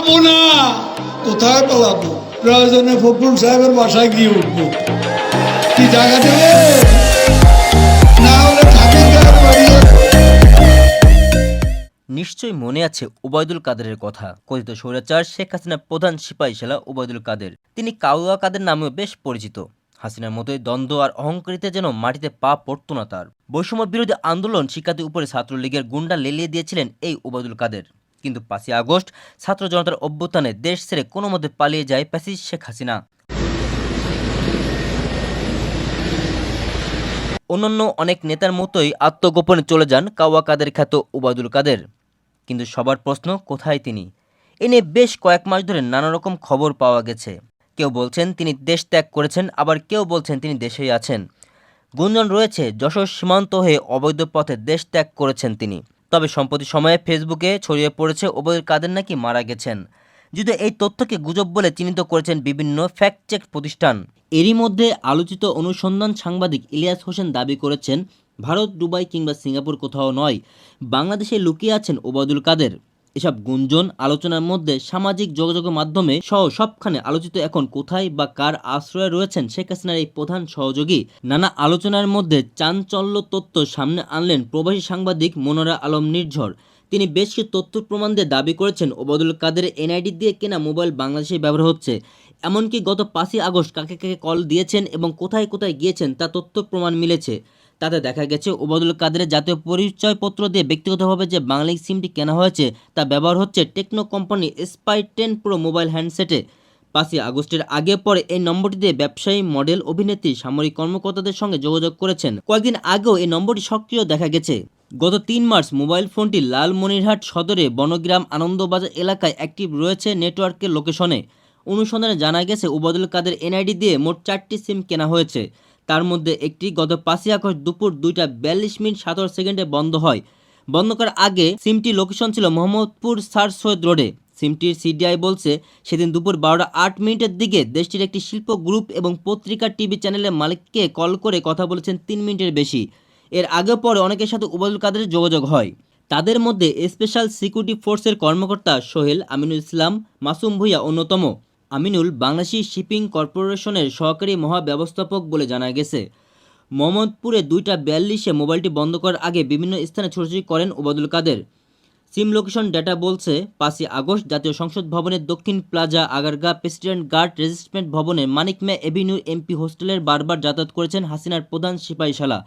পালাবো না। কোথায় পালাবো? প্রয়োজনে ফখরুল সাহেবের বাসায় গিয়ে উঠবো। কি জায়গা দেবে? নিশ্চয়ই মনে আছে ওবায়দুল কাদেরের কথা। কথিত স্বৈরাচার শেখ হাসিনার প্রধান সিপাহী সেলা ওবায়দুল কাদের। তিনি কাউয়া কাদের নামেও বেশ পরিচিত। হাসিনার মতোই দ্বন্দ্ব আর অহংকারিতে যেন মাটিতে পা পড়ত না তার। বৈষম্য বিরোধী আন্দোলন শিক্ষার্থীর উপরে ছাত্রলীগের গুন্ডা লেলিয়ে দিয়েছিলেন এই ওবায়দুল কাদের। কিন্তু পাঁচই আগস্ট ছাত্র জনতার অভ্যুত্থানে দেশ ছেড়ে কোনো মতে পালিয়ে যায় প্যাসিস শেখ হাসিনা। অন্যান্য অনেক নেতার মতোই আত্মগোপনে চলে যান কাওয়া কাদের খ্যাত ওবায়দুল কাদের। কিন্তু সবার প্রশ্ন, কোথায় তিনি? এ নিয়ে বেশ কয়েক মাস ধরে নানা রকম খবর পাওয়া গেছে। কেউ বলছেন তিনি দেশ ত্যাগ করেছেন, আবার কেউ বলছেন তিনি দেশেই আছেন। গুঞ্জন রয়েছে, যশোর সীমান্ত হয়ে অবৈধ পথে দেশ ত্যাগ করেছেন তিনি। তবে সম্প্রতি সময়ে ফেসবুকে ছড়িয়ে পড়েছে ওবায়দুল কাদের নাকি মারা গেছেন। যদিও এই তথ্যকে গুজব বলে চিহ্নিত করেছেন বিভিন্ন ফ্যাক্ট চেক প্রতিষ্ঠান। এরই মধ্যে আলোচিত অনুসন্ধান সাংবাদিক ইলিয়াস হোসেন দাবি করেছেন, ভারত, দুবাই কিংবা সিঙ্গাপুর কোথাও নয়, বাংলাদেশে লুকিয়ে আছেন ওবায়দুল কাদের। এসব গুঞ্জন আলোচনার মধ্যে সামাজিক যোগাযোগের মাধ্যমে সহ সবখানে আলোচিত এখন কোথায় বা কার আশ্রয়ে রয়েছেন শেখ হাসিনার এই প্রধান সহযোগী। নানা আলোচনার মধ্যে চাঞ্চল্য তথ্য সামনে আনলেন প্রবাসী সাংবাদিক মনোরা আলম নির্ঝর। তিনি বেশ কিছু তথ্য প্রমাণ দিয়ে দাবি করেছেন, ওবায়দুল কাদের এনআইডি দিয়ে কেনা মোবাইল বাংলাদেশে ব্যবহার হচ্ছে। এমনকি গত পাঁচই আগস্ট কাকে কাকে কল দিয়েছেন এবং কোথায় কোথায় গিয়েছেন তা তথ্য প্রমাণ মিলেছে। তাতে দেখা গেছে ওবায়দুল কাদেরের জাতীয় পরিচয়পত্র দিয়ে ব্যক্তিগতভাবে যে বাংলালিংক সিমটি কেনা হয়েছে, তা ব্যবহার হচ্ছে Tecno company spy ten pro mobile হ্যান্ডসেটে। পাঁচই আগস্টের আগে পরে এই নম্বরটি দিয়ে ব্যবসায়ী, মডেল, অভিনেত্রী, সামরিক কর্মকর্তাদের সঙ্গে যোগাযোগ করেছেন। কয়েকদিন আগেও এই নম্বরটি সক্রিয় দেখা গেছে। গত তিন মার্চ মোবাইল ফোনটি লালমনিরহাট সদরে বনগ্রাম আনন্দবাজার এলাকায় অ্যাক্টিভ রয়েছে নেটওয়ার্কের লোকেশনে। অনুসন্ধানে জানা গেছে, ওবায়দুল কাদের এনআইডি দিয়ে মোট চারটি সিম কেনা হয়েছে। তার মধ্যে একটি গত পাঁচই আগস্ট দুপুর দুইটা বিয়াল্লিশ মিনিট সতেরো সেকেন্ডে বন্ধ হয়। বন্ধ করার আগে সিমটি লোকেশন ছিল মোহাম্মদপুর সার সৈয়দ রোডে। সিমটির সিডিআই বলছে, সেদিন দুপুর বারোটা আট মিনিটের দিকে দেশটির একটি শিল্প গ্রুপ এবং পত্রিকা, টিভি চ্যানেলের মালিককে কল করে কথা বলেছেন তিন মিনিটের বেশি। এর আগে পরে অনেকের সাথে উবায়দুল কাদের যোগাযোগ হয়। তাদের মধ্যে স্পেশাল সিকিউরিটি ফোর্সের কর্মকর্তা সোহেল আমিনুল ইসলাম, মাসুম ভুইয়া অন্যতম। আমিনুল বাংলাদেশি শিপিং কর্পোরেশনের সহকারী মহাব্যবস্থাপক বলে জানা গেছে। মোহাম্মদপুরে দুইটা বিয়াল্লিশে মোবাইলটি বন্ধ করার আগে বিভিন্ন স্থানে ছোটাছুটি করেন Obaidul Quader. SIM location data বলছে, পাঁচই আগস্ট জাতীয় সংসদ ভবনের দক্ষিণ plaza Agargaon president guard regiment ভবনের মানিক মে এভিনিউ এমপি হোস্টেলের বারবার যাতায়াত করেছেন হাসিনার প্রধান সিপাহীশালা।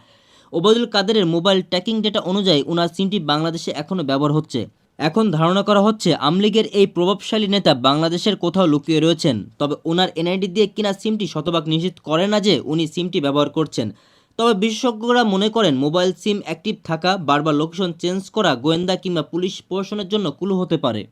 ওবায়দুল কাদেরের মোবাইল ট্র্যাকিং ডেটা অনুযায়ী ওনার সিমটি বাংলাদেশে এখনও ব্যবহার হচ্ছে। এখন ধারণা করা হচ্ছে আমলিগের এই প্রভাবশালী নেতা বাংলাদেশের কোথাও লুকিয়ে রয়েছেন, তবে ওনার এনআইডি দিয়ে কিনা সিমটি শতভাগ নিশ্চিত করে না যে উনি সিমটি ব্যবহার করছেন। তবে বিশেষজ্ঞরা মনে করেন মোবাইল সিম অ্যাক্টিভ থাকা, বারবার লোকেশন চেঞ্জ করা, গোয়েন্দা কিংবা পুলিশ প্রশাসনের জন্য কুলু হতে পারে।